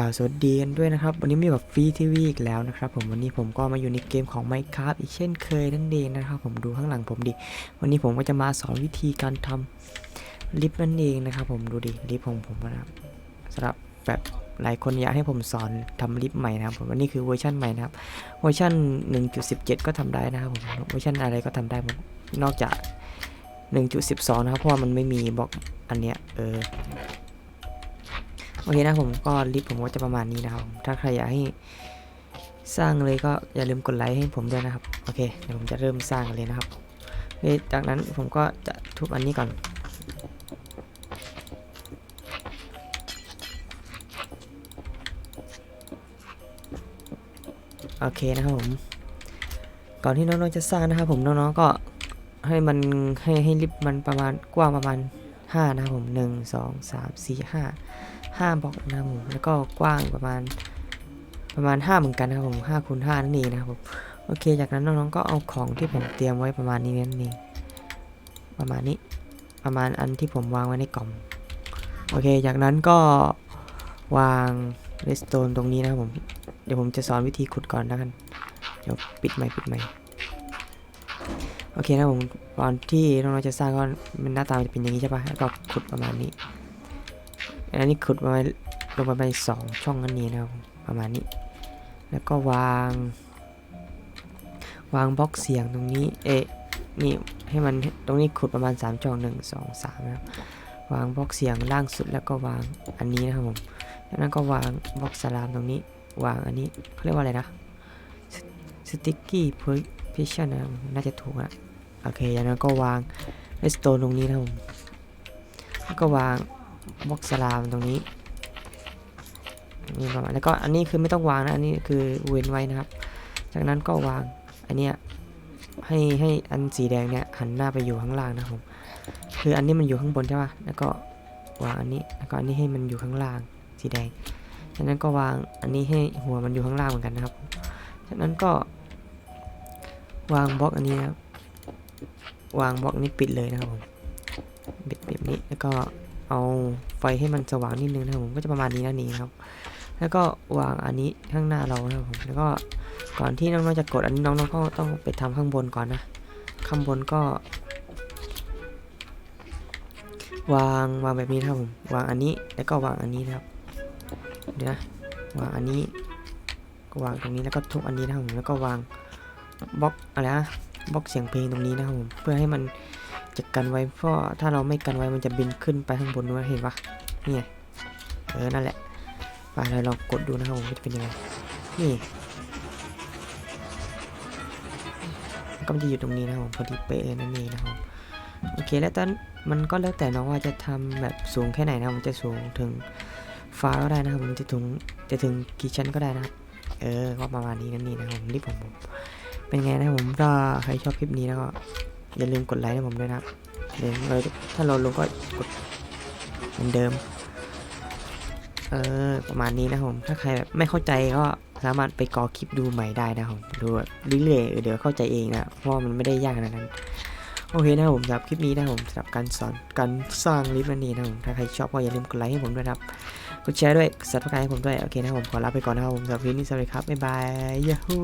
กล่าวสวัสดีกันด้วยนะครับ วันนี้มีแบบฟรีทีวีอีกแล้วนะครับผมวันนี้ผมก็มาอยู่ในเกมของ Minecraft อีกเช่นเคยนั่นเองนะครับผมดูข้างหลังผมดิ วันนี้ผมก็จะมาสอนวิธีการทำลิฟต์นั่นเองนะครับผมดูดิลิฟต์ของผมนะครับสำหรับแบบหลายคนอยากให้ผมสอนทำลิฟต์ใหม่นะครับผมวันนี้คือเวอร์ชันใหม่นะครับเวอร์ชัน1.17 ก็ทำได้นะครับผมเวอร์ชันอะไรก็ทำได้ผมนอกจาก 1.12 นะครับเพราะว่ามันไม่มีบล็อกอันเนี้ยเออ โอเคนะผมก็ลิฟผมก็จะประมาณนี้นะครับ ถ้าใครอยากให้สร้างเลยก็อย่าลืมกดไลค์ให้ผมด้วยนะครับ โอเคเดี๋ยวผมจะเริ่มสร้างกันเลยนะครับจากนั้นผมก็จะทุบอันนี้ก่อนโอเคนะครับผม ก่อนที่น้องๆจะสร้างนะครับผมน้องๆก็ให้มันให้ให้ลิฟต์มันประมาณกว้างประมาณ 5 นะครับผม 1 2 3 4 5 5บล็อกนะครับผม แล้วก็กว้างประมาณประมาณ 5 เหมือนกันนะครับผม5คูณ5นั่นเองนะครับผม โอเค จากนั้นน้องๆ ก็เอาของที่ผมเตรียมไว้ประมาณนี้นั่นเอง ประมาณนี้ ประมาณอันที่ผมวางไว้ในกล่อง โอเค จากนั้นก็วางเรสโตนตรงนี้นะครับผม เดี๋ยวผมจะสอนวิธีขุดก่อนแล้วกัน เดี๋ยวปิดใหม่ปิดใหม่ โอเคนะผมก่อนที่น้องๆจะสร้างก็มันหน้าตามจะเป็นอย่างนี้ใช่ปะแล้วก็ขุดประมาณนี้อันนี้ขุดมาลงมาไปสองช่องอันนี้นะครับประมาณนี้ แล้วก็วาง วางบล็อกเสียงตรงนี้ เอ๊ะนี่ให้มันตรงนี้ขุดประมาณ 3ช่อง 1 2 3นะครับวางบล็อกเสียงล่างสุดแล้วก็วางอันนี้นะครับผมจากนั้นก็วางบล็อกสลามตรงนี้ วางอันนี้เขาเรียกว่าอะไรนะสติ๊กกี้เพชชั่นนะน่าจะถูกอะ โอเคจากนั้นก็วางเรสโตนตรงนี้นะผมแล้วก็วางบล็อกสลามตรงนี้นี่ประมาณแล้วก็อันนี้คือไม่ต้องวางนะอันนี้คือเว้นไว้นะครับ จากนั้นก็วางอันเนี้ยให้ให้อันสีแดงเนี่ยหันหน้าไปอยู่ข้างล่างนะครับผมคืออันนี้มันอยู่ข้างบนใช่ป่ะแล้วก็วางอันนี้แล้วก็อันนี้ให้มันอยู่ข้างล่างสีแดงจากนั้นก็วางอันนี้ให้หัวมันอยู่ข้างล่างเหมือนกันนะครับจากนั้นก็วางบล็อกอันนี้ครับ วางบล็อกนี้ปิดเลยนะครับผมปิดแบบนี้แล้วก็เอาไฟให้มันสว่างนิดนึงนะครับผมก็จะประมาณนี้นั่นเองครับ แล้วก็วางอันนี้ข้างหน้าเรานะครับผมแล้วก็ก่อนที่น้องๆจะกดอันนี้น้องๆก็ต้องไปทำข้างบนก่อนนะข้างบนก็ วางวางแบบนี้นะครับผมวางอันนี้แล้วก็วางอันนี้นะครับเดี๋ยวนะวางอันนี้ก็วางตรงนี้แล้วก็ทุบอันนี้นะครับผมแล้วก็วางบล็อกอะไรนะ บล็อกเสียงเพลงตรงนี้นะครับผมเพื่อให้มันจะกันไว้เพราะถ้าเราไม่กันไว้มันจะบินขึ้นไปข้างบนนู้นเห็นปะนี่ไงเออนั่นแหละไปเราลองกดดูนะครับผมจะเป็นยังไงนี่ก็จะอยู่ตรงนี้นะครับผมพอดีเป๊ะนั่นเองนะครับโอเคแล้วตอนมันก็แล้วแต่น้องว่าจะทำแบบสูงแค่ไหนนะครับจะสูงถึงฟ้าก็ได้นะครับผมจะถึงจะถึงกี่ชั้นก็ได้นะครับเออก็ประมาณนี้นั่นเองนะครับผมรีบผมผม เป็นไงนะผมถ้าใครชอบคลิปนี้แล้วก็อย่าลืมกดไลค์ให้ผมด้วยนะเดี๋ยวเราถ้าเราลงก็กดเหมือนเดิม เออประมาณนี้นะผมถ้าใครแบบไม่เข้าใจก็สามารถไปกอคลิปดูใหม่ได้นะผมดูแบบเรื่อยๆเดี๋ยวเข้าใจเองนะเพราะมันไม่ได้ยากขนาดนั้นโอเคนะผมสำหรับคลิปนี้นะผมสำหรับการสอนการสร้างลิฟต์นั่นเองนะผมถ้าใครชอบก็อย่าลืมกดไลค์ให้ผมด้วยนะครับกดแชร์ด้วยสับสไครต์ให้ผมด้วยโอเคนะผมขอลาไปก่อนนะครับผมสำหรับคลิปนี้สวัสดีครับบ๊ายบายยาฮู